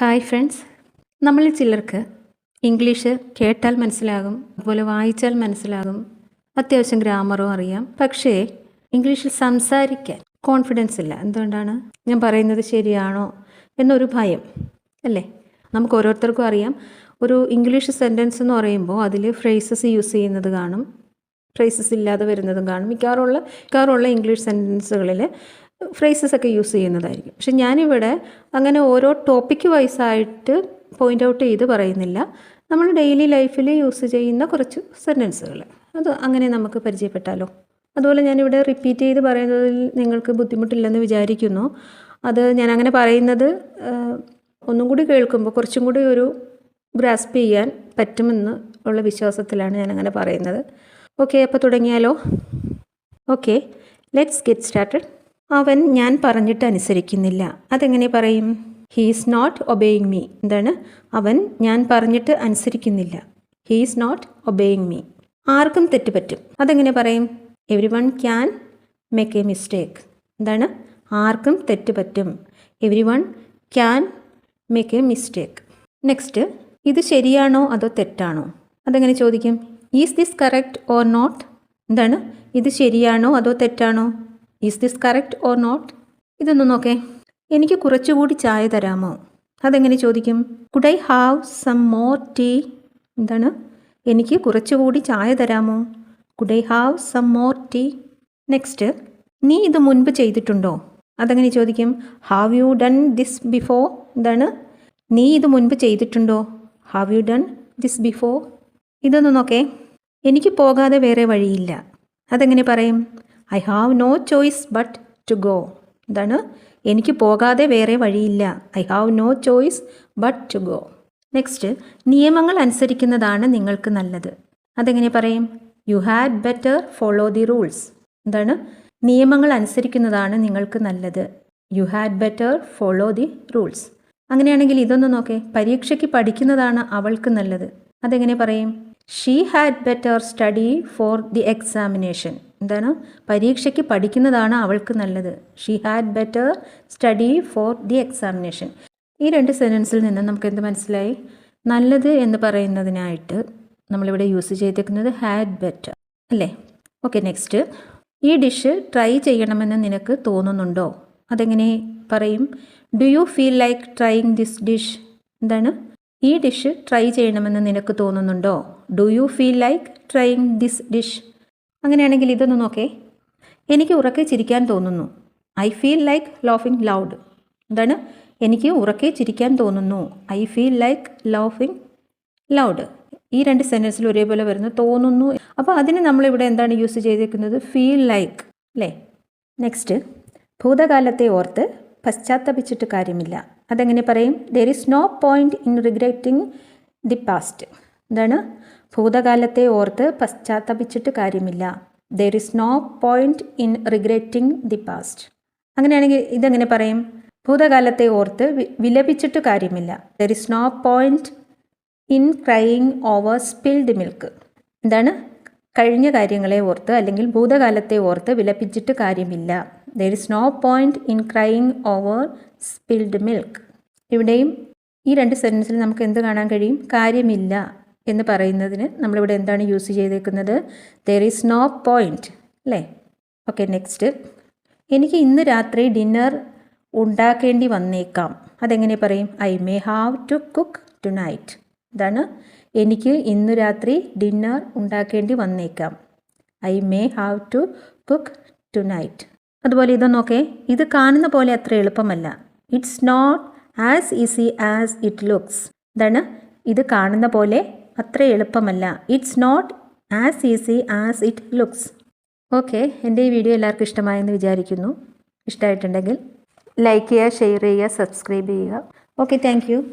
Hi friends നമ്മളിൽ ചിലർക്ക് English കേട്ടാൽ മനസ്സിലാകും അതുപോലെ വായിച്ചാൽ മനസ്സിലാകും അത്യാവശ്യം ഗ്രാമറും അറിയാം. പക്ഷേ ഇംഗ്ലീഷിൽ സംസാരിക്കാൻ കോൺഫിഡൻസ് ഇല്ല. എന്തുകൊണ്ടാണ്? ഞാൻ പറയുന്നത് ശരിയാണോ എന്നൊരു ഭയം അല്ലേ? നമുക്ക് ഓരോരുത്തർക്കും അറിയാം. ഒരു ഇംഗ്ലീഷ് സെന്റൻസ് എന്ന് പറയുമ്പോൾ അതിൽ ഫ്രേസസ് യൂസ് ചെയ്യുന്നത് കാണും ഫ്രേസസ് ഇല്ലാതെ വരുന്നതും കാണും. മിക്കവാറുള്ള മിക്കവാറുള്ള ഇംഗ്ലീഷ് സെന്റൻസുകളിൽ ഫ്രേസസ് ഒക്കെ യൂസ് ചെയ്യുന്നതായിരിക്കും. പക്ഷെ ഞാനിവിടെ അങ്ങനെ ഓരോ ടോപ്പിക്ക് വൈസായിട്ട് പോയിന്റ് ഔട്ട് ചെയ്ത് പറയുന്നില്ല. നമ്മൾ ഡെയിലി ലൈഫിൽ യൂസ് ചെയ്യുന്ന കുറച്ച് സെന്റൻസുകൾ അത് അങ്ങനെ നമുക്ക് പരിചയപ്പെട്ടാലോ? അതുപോലെ ഞാനിവിടെ റിപ്പീറ്റ് ചെയ്ത് പറയുന്നതിൽ നിങ്ങൾക്ക് ബുദ്ധിമുട്ടില്ലെന്ന് വിചാരിക്കുന്നു. അത് ഞാൻ അങ്ങനെ പറയുന്നത് ഒന്നും കൂടി കേൾക്കുമ്പോൾ കുറച്ചും കൂടി ഒരു ഗ്രാസ്പ് ചെയ്യാൻ പറ്റുമെന്ന് ഉള്ള വിശ്വാസത്തിലാണ് ഞാൻ അങ്ങനെ പറയുന്നത്. ഓക്കെ അപ്പോൾ തുടങ്ങിയാലോ? ഓക്കെ ലെറ്റ്സ് ഗെറ്റ് സ്റ്റാർട്ടഡ് അവൻ ഞാൻ പറഞ്ഞിട്ട് അനുസരിക്കുന്നില്ല. അതെങ്ങനെ പറയും? ഹീസ് നോട്ട് ഒബേയിങ് മീ എന്താണ്? അവൻ ഞാൻ പറഞ്ഞിട്ട് അനുസരിക്കുന്നില്ല. ഹീസ് നോട്ട് ഒബേയിങ് മീ ആർക്കും തെറ്റുപറ്റും അതെങ്ങനെ പറയും? Every one can make a mistake എന്താണ്? ആർക്കും തെറ്റുപറ്റും പറ്റും. Every one can make a mistake next ഇത് ശരിയാണോ അതോ തെറ്റാണോ? അതെങ്ങനെ ചോദിക്കും? Is this correct or not എന്താണ്? ഇത് ശരിയാണോ അതോ തെറ്റാണോ? Is this correct or not ഇതൊന്ന് നോക്കേ. എനിക്ക് കുറച്ചുകൂടി ചായ തരാമോ? അതെങ്ങനെ ചോദിക്കും? Could I have some more tea എന്താണ്? എനിക്ക് കുറച്ചുകൂടി ചായ തരാമോ? Could I have some more tea next നീ ഇത് മുൻപ് ചെയ്തിട്ടുണ്ടോ? അതെങ്ങനെ ചോദിക്കും? Have you done this before എന്താണ്? നീ ഇത് മുൻപ് ചെയ്തിട്ടുണ്ടോ? Have you done this before ഇതൊന്ന് നോക്കേ. എനിക്ക് പോകാതെ വേറെ വഴിയില്ല. അതെങ്ങനെ പറയും? I have no choice but to go എന്താണ് എനിക്ക് പോകാതെ വേറെ വഴിയില്ല. I have no choice but to go next നിയമങ്ങൾ അനുസരിക്കുന്നതാണ് നിങ്ങൾക്ക് നല്ലത്. അതെങ്ങനെ പറയും? You had better follow the rules എന്താണ് നിയമങ്ങൾ അനുസരിക്കുന്നതാണ് നിങ്ങൾക്ക് നല്ലത്. You had better follow the rules അങ്ങനെയാണെങ്കിൽ ഇതൊന്ന് നോക്കേ. പരീക്ഷയ്ക്ക് പഠിക്കുന്നതാണ് അവൾക്ക് നല്ലത്. അതെങ്ങനെ പറയും? She had better study for the examination എന്താണ്? പരീക്ഷയ്ക്ക് പഠിക്കുന്നതാണ് അവൾക്ക് നല്ലത്. She had better study for the examination ഈ രണ്ട് സെന്റൻസിൽ നിന്ന് നമുക്ക് എന്ത് മനസ്സിലായി? നല്ലത് എന്ന് പറയുന്നതിനായിട്ട് നമ്മളിവിടെ യൂസ് ചെയ്തേക്കുന്നത് ഹാഡ് ബെറ്റർ അല്ലേ? ഓക്കെ നെക്സ്റ്റ് ഈ ഡിഷ് ട്രൈ ചെയ്യണമെന്ന് നിനക്ക് തോന്നുന്നുണ്ടോ? അതെങ്ങനെ പറയും? Do you feel like trying this dish എന്താണ്? ഈ ഡിഷ് ട്രൈ ചെയ്യണമെന്ന് നിനക്ക് തോന്നുന്നുണ്ടോ? Do you feel like trying this dish? അങ്ങനെയാണെങ്കിൽ ഇതൊന്ന് നോക്കേ. എനിക്ക് ഉറക്കെ ചിരിക്കാൻ തോന്നുന്നു. I feel like laughing loud. എന്താണ്? എനിക്ക് ഉറക്കെ ചിരിക്കാൻ തോന്നുന്നു. I feel like laughing loud. ഈ രണ്ട് സെന്റൻസിൽ ഒരേപോലെ വരുന്ന തോന്നുന്നു. അപ്പോൾ അതിന് നമ്മളിവിടെ എന്താണ് യൂസ് ചെയ്തിരിക്കുന്നത് ഫീൽ ലൈക്ക്. അല്ലേ? നെക്സ്റ്റ് ഭൂതകാലത്തെ ഓർത്ത് പശ്ചാത്തപിച്ചിട്ട് കാര്യമില്ല. അതെങ്ങനെ പറയും? There is no point in regretting the past എന്താണ്? ഭൂതകാലത്തെ ഓർത്ത് പശ്ചാത്തപിച്ചിട്ട് കാര്യമില്ല. There is no point in regretting the past അങ്ങനെയാണെങ്കിൽ ഇതെങ്ങനെ പറയും? ഭൂതകാലത്തെ ഓർത്ത് വിലപിച്ചിട്ട് കാര്യമില്ല. There is no point in crying over spilled milk എന്താണ്? കഴിഞ്ഞ കാര്യങ്ങളെ ഓർത്ത് അല്ലെങ്കിൽ ഭൂതകാലത്തെ ഓർത്ത് വിലപിച്ചിട്ട് കാര്യമില്ല. There is no point in crying over spilled milk ഇവിടെയും ഈ രണ്ട് സെന്റൻസിൽ നമുക്ക് എന്ത് കാണാൻ കഴിയും? കാര്യമില്ല എന്ന് പറയുന്നതിന് നമ്മളിവിടെ എന്താണ് യൂസ് ചെയ്തേക്കുന്നത്? ദർ ഈസ് നോ പോയിന്റ് അല്ലേ? ഓക്കെ നെക്സ്റ്റ് എനിക്ക് ഇന്ന് രാത്രി ഡിന്നർ ഉണ്ടാക്കേണ്ടി വന്നേക്കാം. അതെങ്ങനെ പറയും? I may have to cook tonight ഇതാണ് എനിക്ക് ഇന്ന് രാത്രി ഡിന്നർ ഉണ്ടാക്കേണ്ടി വന്നേക്കാം. I may have to cook tonight അതുപോലെ ഇതൊന്നൊക്കെ നോക്കേ ഇത് കാണുന്ന പോലെ അത്ര എളുപ്പമല്ല. It's not as easy as it looks ഇതാണ് ഇത് കാണുന്ന പോലെ അത്ര എളുപ്പമല്ല. It's not as easy as it looks okay എന്റെ ഈ വീഡിയോ എല്ലാവർക്കും ഇഷ്ടമായെന്ന് വിചാരിക്കുന്നു. ഇഷ്ടമായിട്ടുണ്ടെങ്കിൽ ലൈക്ക് ചെയ്യുക ഷെയർ ചെയ്യുക സബ്സ്ക്രൈബ് ചെയ്യുക. Okay thank